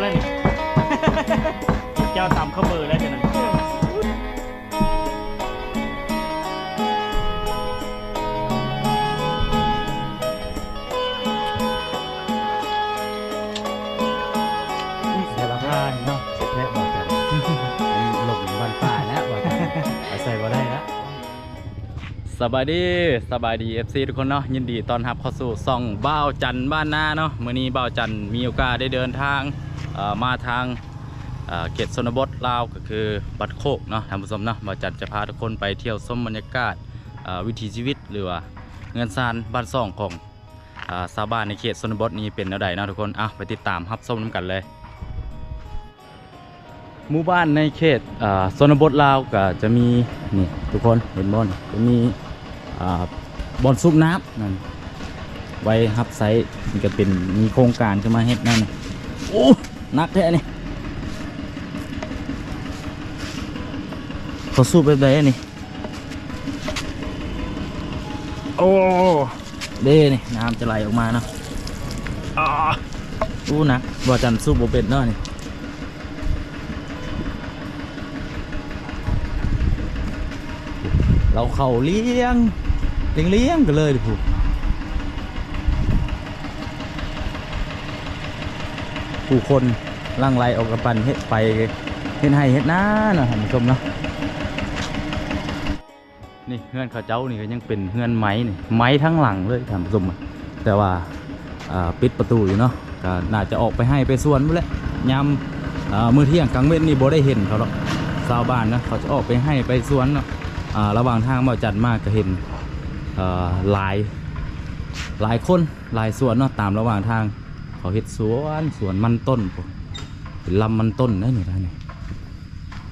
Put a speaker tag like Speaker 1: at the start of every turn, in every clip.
Speaker 1: แล้วนี่ เจ้าตำข้าวเบอร์แล้วจ้ะนั่น
Speaker 2: เสียราคาเนาะเสร็จแล้วบอกกันหลบบ้านป่าแล้วบอกกันอาศัยบ่ได้แล้ว
Speaker 3: สบายดีสบายดี FC ทุกคนเนาะยินดีต้อนรับเข้าสู่ซ่องบ้าวจันทร์บ้านนาเนาะมื้อนี้บ้าวจันทร์มีโอกาสได้เดินทางเอ่อ มาทางเขตชนบทลาวก็คือบัดโคกเนาะท่านผู้ชมเนาะบ้าจันทร์จะพาทุกคนไปเที่ยวชมบรรยากาศวิถีชีวิตหรือว่าเงินซานบ้านซ่องของชาวบ้านในเขตชนบทนี้เป็นแนวใดเนาะทุกคนอะไปติดตามรับชมน้ำกันเลยหมู่บ้านในเขตอ่าชนบทลาวก็จะมีนี่ทุกคนเห็นบ่นจะมีอ่าบอนซุปน้ำนั่นไว้ฮับไซต์มันก็เป็นมีโครงการขึ้นมาเฮ็ดนั่นโอ้ นักแท้นี่เขาสูบแบบไหนนี่ โอ้เด้นี่น้ำจะไหลออกมาเนาะอ่าอู้หนักบ่จันสูบบ่เป็นเนาะนี่เราเข่าเลี้ยงเลี้ยงเลี้ยงกันเลยดิผู ผู้คนหลังไหลออกกระปันเฮ็ดไปเฮ็ดให้เฮ็ดหน้าเนาะท่านผู้ชมเนาะนี่เฮือนเขาเจ้านี่ก็ยังเป็นเฮือนไม้นี่ไม้ทั้งหลังเลยท่านผู้ชมอะแต่ว่าาปิดประตูอยู่เนาะก็น่าจะออกไปให้ไปสวนพุ่นแหละยามมือเที่ยงกลางเว้นนี่บ่ได้เห็นเขาหรอกชาวบ้านนะเขาจะออกไปให้ไปสวนเนาะระหว่างทางมาจัดมากก็เห็นหลายหลายคนหลายสวนเนาะตามระหว่างทาง เขาเห็ดสวนสวนมันต้นพวกเป็นลำมันต้นได้นี่ได้นี่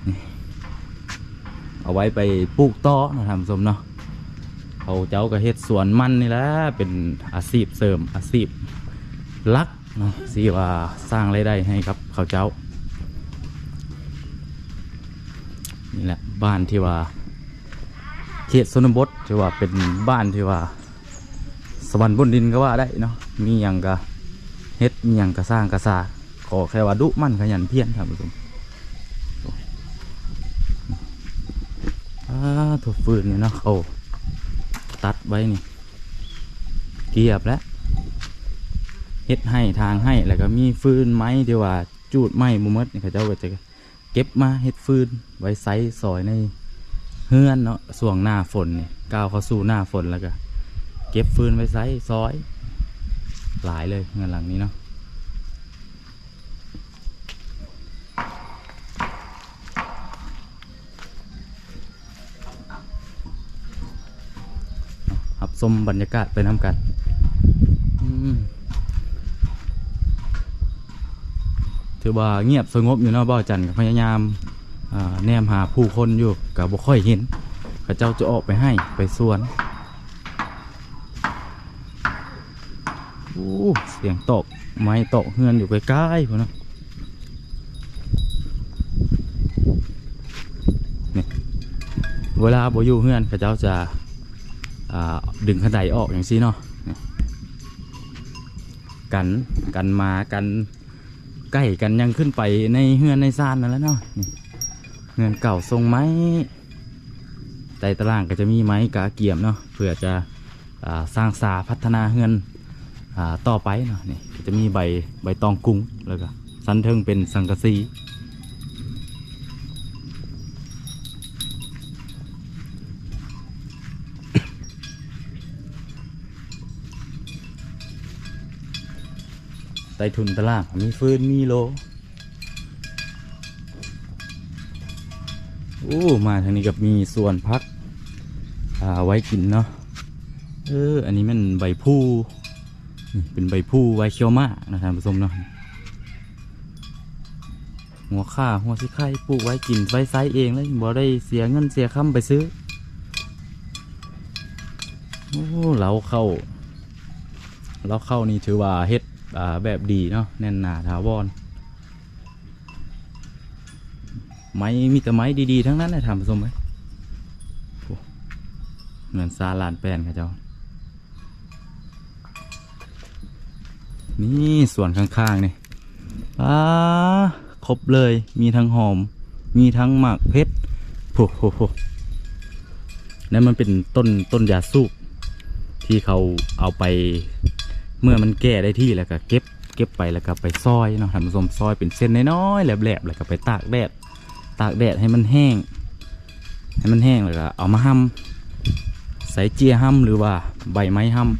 Speaker 3: นี่เอาไว้ไปปลูกต่อนะท่านผู้ชมเนาะเขาเจ้าก็เห็ดสวนมันนี่แหละเป็นอาชีพเสริมอาชีพลักเนาะสิว่าสร้างรายได้ให้ครับเขาเจ้านี่แหละบ้านที่ว่าเขตชนบทถือว่าเป็นบ้านที่ว่าสวรรค์บนดินก็ว่าได้เนาะมีอย่างก็ เฮ็ดมีอย่างก็สร้างก็สร้าขอแค่ว่าดุมั่นขยันเพียรท่านผู้ชมถั่วฟืนนี่เนาะเขาตัดไว้นี่ เกียบแล้วเฮ็ดให้ทางให้แล้วก็มีฟืนไม้ที่ว่าจูดไม้มุมดนี่เขาเจ้าก็จะเก็บมาเฮ็ดฟืนไว้ไซซอยในเฮือนเนาะส่วงหน้าฝนนี่ก้าวเข้าสู่หน้าฝนแล้วก็ เก็บฟืนไว้ใช้ซอย หลายเลยเงินหลังนี้เนาะอาหับชมบรรยากาศไปน้ำกันถือว่าเงียบสงบอยู่เนาะบ่าจันทร์ก็พยายามแนมหาผู้คนอยู่กับบ่ค่อยเห็นเขาเจ้าจะออกไปให้ไปสวน โอ้เสียงตกไม้ตกเฮือนอยู่ใกล้ๆพุ่นเนาะนี่เวลาบ่อยู่เฮือนเขาเจ้าจะาดึงขันไดออกอย่างซี่เนาะกันกันมากันใกล้กันยังขึ้นไปในเฮือนในซานนั่นแล้วเนาะนี่เงินเก่าทรงไม้ใต้ตารางก็จะมีไม้กาเกียมเนาะเพื่อจะอสร้างสาพัฒนาเงินอ่า ต่อไปเนาะนี่จะมีใบใบตองกุ้งแล้วก็สันเทิงเป็นสังกะสีใต้ทุนตารางมีฟืนมีโลโอ้มาทางนี้กับมีส่วนพักอ่าไว้กินเนาะเอออันนี้มันใบพูนี่ เป็นใบพูไวเคียวมากนะท่านผู้ชมเนาะหัวข่าหัวสิไข่ปลูกไว้กินไว้ไซเองเลยบ่ได้เสียเงินเสียคำไปซื้อโอ้เราเข้าเราเข้านี่ถือว่าเฮ็ดแบบดีเนาะแน่นหนาถาวรไม้มีแต่ไม้ดีๆทั้งนั้นเลยทำผสมไหมเหมือนซาลานแปนค่ะเจ้า นี่ส่วนข้างๆนี่อ่าครบเลย มีทั้งหอม มีทั้งหมากเพชรโอ้โหโนั่นมันเป็นต้นต้นยาสูบที่เขาเอาไปเมื่อมันแก่ได้ที่แล้วก็เก็บเก็บไปแล้วก็ไปซอยเนาะท่านผู้มซอยเป็นเส้นน้อยๆแหลบๆแล้วก็ไปตากแดด ตากแดดให้มันแห้ง ให้มันแห้งแล้วก็เอามาหั่มใส่เจียหั่มหรือว่าใบไม้หั่ม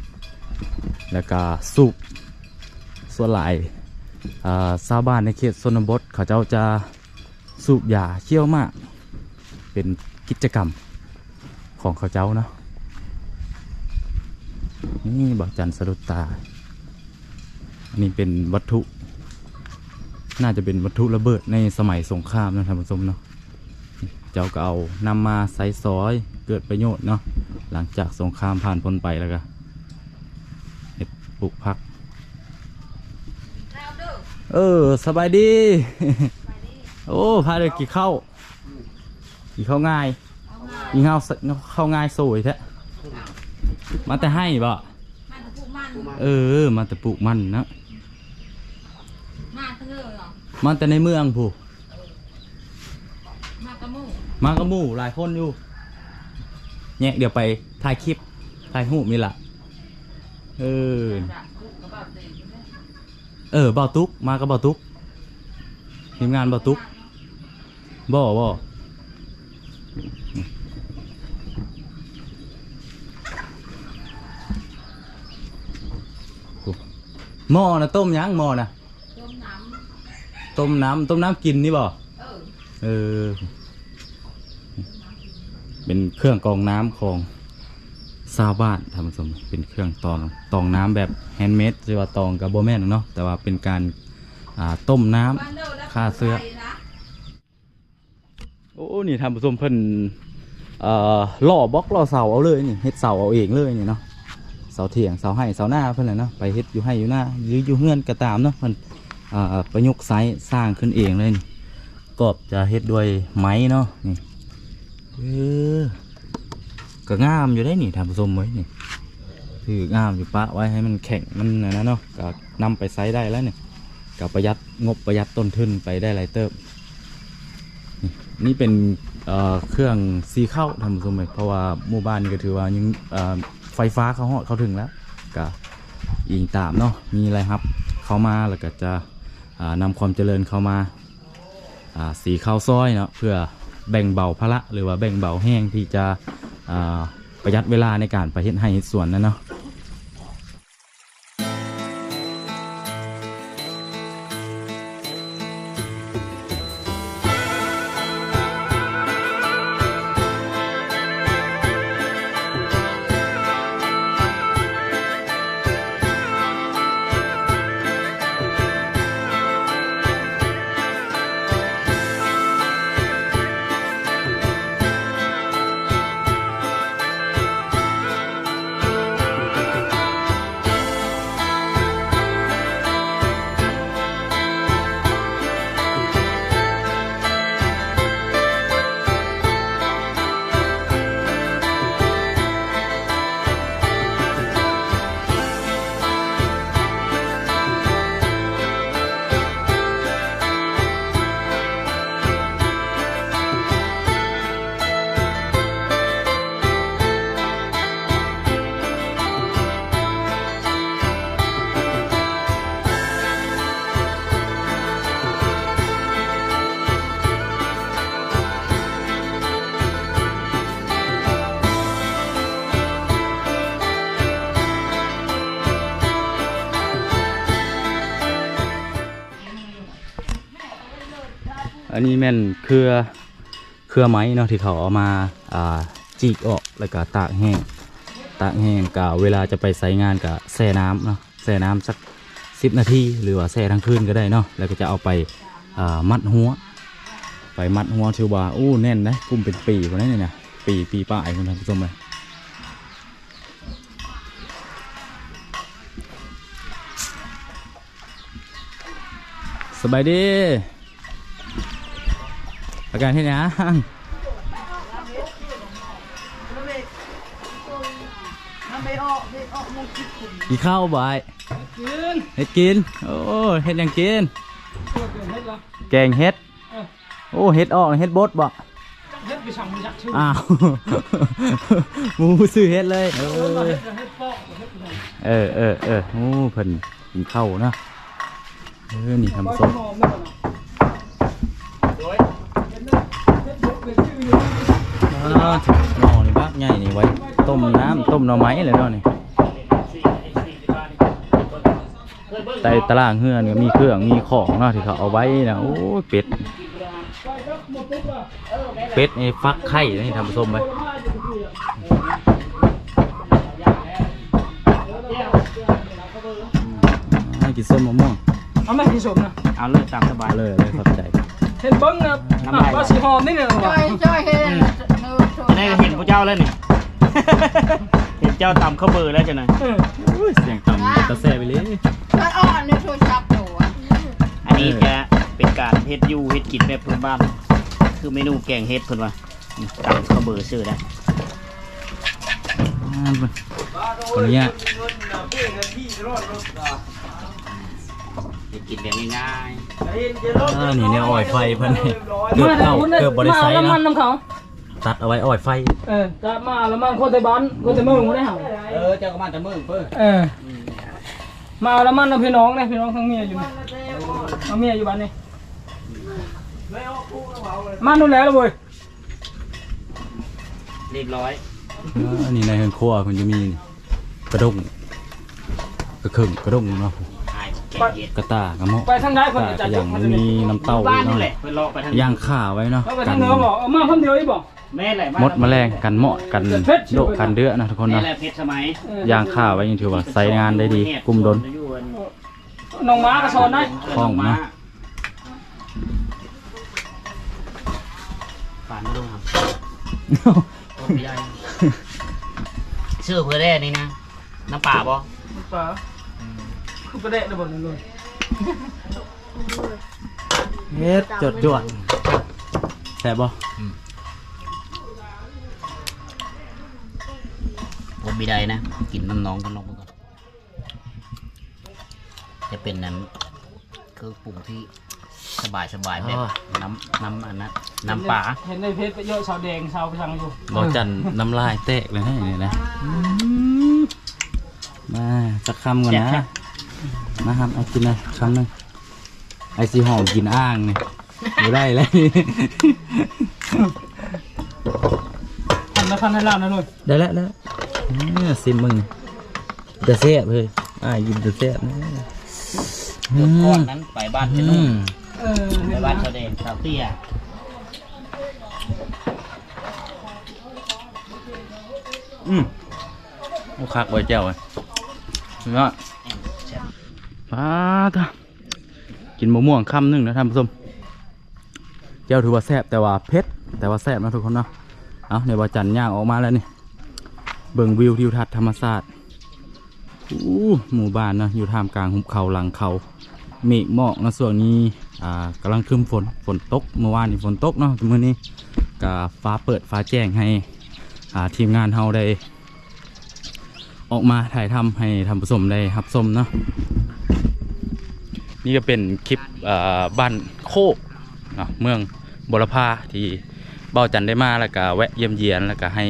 Speaker 3: แล้วก็สูบ ส่วนหลายอ่ชาวบ้านในเขตชนบทเขาเจ้าจะสูบยาเชี่ยวมาก เป็นกิจกรรมของเขาเจ้าเนาะนี่บอกจันสะดุดตา อันนี้เป็นวัตถุ น่าจะเป็นวัตถุระเบิดในสมัยสงครามนะท่านผู้ชมเนาะ เจ้าก็เอานำมาใส่ซอยเกิดประโยชน์เนาะ หลังจากสงครามผ่านพ้นไปแล้วก็ปลูกพัก เออ สบายดี โอ้พาเด็กกี่เข้าวกี่เข้าวง่ายกี่เข้าวเข้าวง่ายสวยแท้มาแต่ให้บ่
Speaker 4: มันผูกมัน
Speaker 3: เออ มาแต่ปลูกมันนะ
Speaker 4: มาเถอะเหรอ
Speaker 3: มาแต่ในเมืองผู้
Speaker 4: มากระมู
Speaker 3: มากับหมู่หลายคนอยู่เนี่ยเดี๋ยวไปถ่ายคลิปถ่ายหูปนี่ล่ะเออ
Speaker 4: เอ
Speaker 3: อเบาตุกมากับเบาตุกทีมงานเบาตุกบ่บ่โอ้หม้อนะต้มยังหม้อนะ
Speaker 4: ต้มน้
Speaker 3: ต้มน้ำต้มน้ำกินนี่บ่ำ
Speaker 4: เออ
Speaker 3: เออ เป็นเครื่องกรองน้ำของ ชาวบ้านทำสมเป็นเครื่องตองตองน้ำแบบแฮนด์เมดหรือว่าตองกับโบแมนเนาะแต่ว่าเป็นการต้มน้ำ
Speaker 4: บ้า
Speaker 3: ฆ่าเสื้อ
Speaker 4: นะ
Speaker 3: โอ้นี่ทำผสมเพิ่นเอ่อล่อบล็อกล่อเสาเอาเลยนี่เฮ็ดเสาเอาเองเลยนี่เนาะเสาเถียงเสาให้เสาหน้าเพิ่นเลยเนาะไปเฮ็ดอยู่ให้อยู่หน้าหรืออยู่เฮือนก็ตามเนาะเพิ่นอประยุกต์ไซส์สร้างขึ้นเองเลยนี่กรอบจะเฮ็ดด้วยไม้เนาะนี่เออ ก็งามอยู่ได้นี่ทำผสมไว้นี่คืองามอยู่ปะไว้ให้มันแข็งมันนะนะเนาะก็นำไปไซส์ได้แล้วเนี่ยก็ประหยัดงบประหยัดต้นทุนไปได้หลายเติบนี่เป็นเเครื่องซีเข้าทำสมัยเพราะว่าหมู่บ้านนี่ก็ถือว่ายังไฟฟ้าเขาฮอดเขาถึงแล้วก็อิงตามเนาะมีอะไรครับ เข้ามาแล้วก็จะอ่านำความเจริญเข้ามาสีข้าวซอยเนาะเพื่อแบ่งเบาภาระหรือว่าแบ่งเบาแห้งที่จะ ประหยัดเวลาในการไปเฮ็ดให้เฮ็ดสวนนั่นเนาะ อันนี้แม่นเครือเครือไม้เนาะที่เขาเอามาอ่าจีกออกแล้วก็ตากแห้งตากแห้งก็เวลาจะไปใส่งานก็แช่น้ำเนาะแช่น้ำสักสิบนาทีหรือว่าแช่ทั้งคืนก็ได้เนาะแล้วก็จะเอาไปอ่ามัดหัว ไปมัดหัวถือว่าอู้แน่นนะกุ้มเป็นปีคนนั้นเนี่ยนะปีปีป้ายคนท่านผู้ชมเลยสบายดี อาการที่ไหนฮะ
Speaker 1: น้ำไม่ออกไม่ออกมงคิดคุณ
Speaker 3: กินข้าวบ่าย
Speaker 1: กิน
Speaker 3: เฮ็ดกิน โอ้เฮ็ดหยังกิน
Speaker 1: ต
Speaker 3: แกงเฮ็ด
Speaker 1: เออ
Speaker 3: โอ้เฮ็ดออกเฮ็ดบดบ่
Speaker 1: เฮ็ดไปสั่งมันยักชื่อ
Speaker 3: อ้าวหมูซื้อเฮ็ดเลย เอ
Speaker 1: เออ
Speaker 3: อ
Speaker 1: เฮ็ดเฮ็ดปอกเฮ็ดไปสั่ง
Speaker 3: เออเออเออโอ้เพิ่นกินข้าวเนาะเออนี่ทำส้ม
Speaker 1: หอมได้ป่ะเนาะเฮ็ดเฮ็ดเฮ็ดยกเป็นชื่ ออยู่
Speaker 3: อ่าหม้อนี่บักใหญ่นี่ไว้ ต้มน้ำต้มหน่อไม้เลยเนาะนี่ใต้ตารางเฮือนก็มีเครื่องมีของเนาะที่เขาเอาไว้นะโอ้ยเป็ด เป็ดนี่ฟักไข่นี่ทำส้มไว้ให้กินส้มมะม่วง
Speaker 1: เอาไหมที่สมนะ
Speaker 2: เอาเลยตามสบาย
Speaker 3: เลยเลยขอบใจ
Speaker 1: เห็นเบิ้งนะอะว่าสีหอมนี่เนี่ย
Speaker 4: จ
Speaker 1: ว่ะ
Speaker 4: อยจอยเฮ็ดเนื้อโชว์
Speaker 2: นี่ก็เห็นพระเจ้าแล้วนี่ เห็นเจ้าตำข้าวเบอร์แล้วจ้ะนะ
Speaker 1: เออ
Speaker 3: อุ้ยเสียงต่ำตะแซ่ไปเลย
Speaker 4: จอยอ่อนเนื้อโชว์ชับหนูอะ
Speaker 2: อันนี้จะเป็นการเฮ็ดอยูเฮ็ดกินแบบพื้นบ้าน คือเมนูแกงเฮ็ดเพิ่นว่านี่ตำข้าวเบอร์ซื้อได้
Speaker 3: อ่าคนนี้ย
Speaker 2: เฮ็ด กินแบบง่าย
Speaker 3: อ่านี่เนี่ยอ้อยไฟเพิ่นนี่เกือบเข้าเกือบบริษัท
Speaker 1: มาแล้วมัน
Speaker 3: เนาะ
Speaker 1: น้ำเขา
Speaker 3: ตัดเอาไว้อ้อยไฟ
Speaker 1: เออจะมาแล้วมันคนไทยบ้านคนไทยเมืองบ่ได้เห่า
Speaker 2: ๆเออเจ้าก็มาแต่มือเพิ่น
Speaker 1: เออมาแล้วมันเอาพี่น้องเนี่ยพี่น้องทั้งเมียอยู่นี่เอาเมียอยู่บ้านนี่มานู่นแล้วเว้ย
Speaker 2: เรียบร้อย
Speaker 3: อันนี้ในเฮือนครัวคุณจะมีกระด้งกระเข่งกระด้งเนาะ
Speaker 2: หายแกงเฮ็ด
Speaker 3: กระตากระเหมาะ
Speaker 1: ไปทางใดคน
Speaker 3: ตา
Speaker 1: จะ
Speaker 3: ก
Speaker 1: จั
Speaker 3: ระ
Speaker 1: ด
Speaker 3: ห
Speaker 1: ย
Speaker 3: ยัง
Speaker 1: กมา
Speaker 3: มีน้ำเต้า
Speaker 2: บ้าน
Speaker 3: เนาะ
Speaker 2: นี่แหละเพิ่นเลาะไปทาง
Speaker 3: ย่างข่าไว้เนาะ
Speaker 1: แล้วไป
Speaker 3: กั
Speaker 1: ทางเหนือบอกเอามาคนเดียวอีบอก
Speaker 2: แม่แหละ
Speaker 3: มดแมลงกันเหมาะกันโรคกันเดือนะทุกคน
Speaker 2: แม่
Speaker 3: เนาะ
Speaker 2: แหละเพชรสมัย
Speaker 1: เออ
Speaker 3: ย่างข่าไว้ยังถือว่าใส่งานได้ดีกลุ่มดน
Speaker 1: น้องม้ากระชอนได้
Speaker 3: คล่องนะ
Speaker 2: ฝานมาดูครับโอ้ยใหญ่ชื่อเพื่อได้นี่นะ น้ำป่าบ่
Speaker 1: ป่า คือประเดะได้บ่นั่นเลย
Speaker 3: เฮ็ดจดจวดแซ่บบ่
Speaker 2: ผมมีได้นะ กินน้ำน้องกันลงไปก่อน จะเป็นนั้นเครื่องปรุงที่สบายสบายๆแบบน้ำน้ำอันนั้นน้ำป่า
Speaker 1: เห็นในเพจไปเยอะชาวแดงชาวประชังอยู่
Speaker 3: บ่จันน้ำลายแตกเลยนะนี่นะมาสักคำก่อนนะ นะครับเอากินนะคำหนึงไอซีหอมกินอ่างนี่ไม่ได้เลย
Speaker 1: ทำแล้วคันให้ลาบนะเลย
Speaker 3: ได้แล้วได้แล้วเนี่ยซิมมึงจะแซ่บเลยอ่ายินจะแซ่บนะอื
Speaker 2: ก้อน
Speaker 3: ม
Speaker 2: นั้นไปบ้านจะ
Speaker 3: อื
Speaker 2: นุ่ม
Speaker 3: ม
Speaker 1: เออ
Speaker 2: ไปบ้านชาวเดงชาวเตี้ย
Speaker 3: อืมโอ้คักไว้เจ้าเลยเนาะ
Speaker 2: แซ่บ
Speaker 3: ป้าตากินมะม่วงคำหนึ่งนะท่านผู้ชมเจ้าถือว่าแซ่บแต่ว่าเผ็ดแต่ว่าแซ่บนะทุกคนเนาะเอาในว่าจันย่างออกมาแล้วนี่เบิ่งวิวทิวทัศน์ธรรมศาสตร์อู้หมู่บ้านเนาะอยู่ท่ามกลางหุบเขาหลังเขาเมฆหมอกนะส่วนนี้อ่ากำลังครึ้มฝนฝนตกเมื่อวานนี่ฝนตกเนาะมื้อนี้ก็ฟ้าเปิดฟ้าแจ้งให้อ่าทีมงานเฮาได้ ออกมาถ่ายทำให้ทำผสมได้รับชมเนาะนี่ก็เป็นคลิปบ้านโคกเเมืองบรพาที่เบ้าจันได้มาแล้วก็แวะเยี่ยมเยียนแล้วก็ให้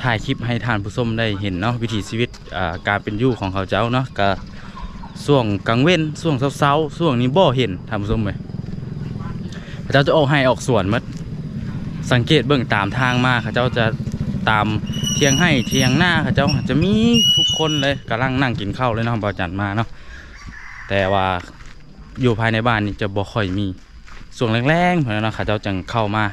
Speaker 3: ถ่ายคลิปให้ทานผู้ชมได้เห็นเนาะวิถีชีวิตการเป็นอยู่ของเขาเจ้าเนาะก็ช่วงกลางเว้นช่วงเช้าๆช่วงนี้บ่เห็นทานผู้ชมเลยเขาเจ้าจะออกให้ออกสวนมัดสังเกตเบื้องตามทางมาเขาเจ้าจะ ตามเทียงให้เทียงหน้าเขาเจ้าจะมีทุกคนเลยกำลังนั่งกินข้าวเลยเนาะบอจันมาเนาะแต่ว่าอยู่ภายในบ้านนี่จะบ่ค่อยมีส่วนแรงๆเพราะนั้นเนะเขาเจ้าจังเข้ามา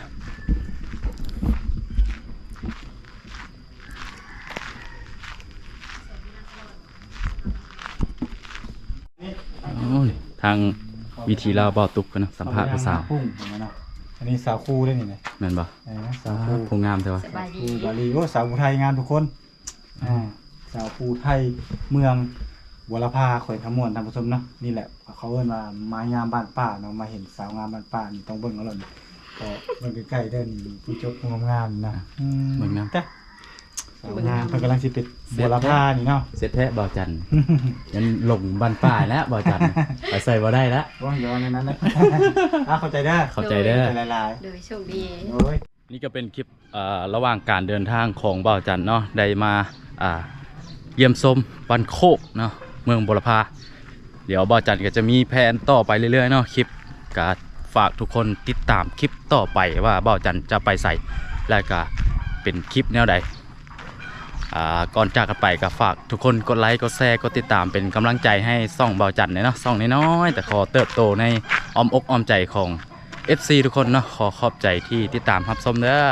Speaker 3: ทางวิธีลาวบอตุกกันนะสัมภาษณ์ผู้สาว
Speaker 5: พุ่งอย่างนั้นเนาะ อันนี้สาวคู่ด้วยนี่นะ
Speaker 3: แม่นบ่
Speaker 5: เออสาวคู่
Speaker 3: ผู้งามแต่ว่า
Speaker 4: สบายดี
Speaker 5: คู่บาลีโอ้สาวผู้ไทยงานทุกคนอ่าสาวผู้ไทยเมืองวรพาข่อยขมวนท่านผู้ชมเนาะนี่แหละเขาเอิ้นว่าไม้งามบ้านป้าเนาะมาเห็นสาวงามบ้านป้านี่ต้องเบิ่งเอาหล่นก็เบิ่งใกล้ๆเด้อนี่ผู้จบงามๆนะอืม
Speaker 3: เบิ่งนะ
Speaker 5: จ้ะ สาวงามเพิ่นกำลังสิเป็นบัวละพานี่เนาะ
Speaker 3: เสร็จแท้บ่าวจันยันหลงบ้านป่าแล้วบ่าวจันไปใส่บ่ได้แล้ว
Speaker 5: ว่าย้อนในนั้นนะอะเข้าใจได้อ
Speaker 3: เข้าใจเด้อ
Speaker 5: เข้าใจหลาย
Speaker 4: โดยโชคดี
Speaker 5: ๆโอ้ย
Speaker 3: นี่ก็เป็นคลิปอ่าระหว่างการเดินทางของบ่าวจันเนาะได้มาอ่าเยี่ยมชมบันโคกเนาะเมืองบุรพาเดี๋ยวบ่าวจันก็จะมีแผนต่อไปเรื่อยๆเนาะคลิปก็ฝากทุกคนติดตามคลิปต่อไปว่าบ่าวจันจะไปใส่และก็เป็นคลิปแนวใดอ่า ก่อนจากกันไปก็ฝากทุกคนกดไลค์กดแชร์กดติดตามเป็นกำลังใจให้ซ่องเบาจันเนาะซ่องน้อยๆแต่ขอเติบโตในอ้อมอกอ้อมใจของ FC ทุกคนเนาะขอขอบใจที่ติดตามรับชมเด้อ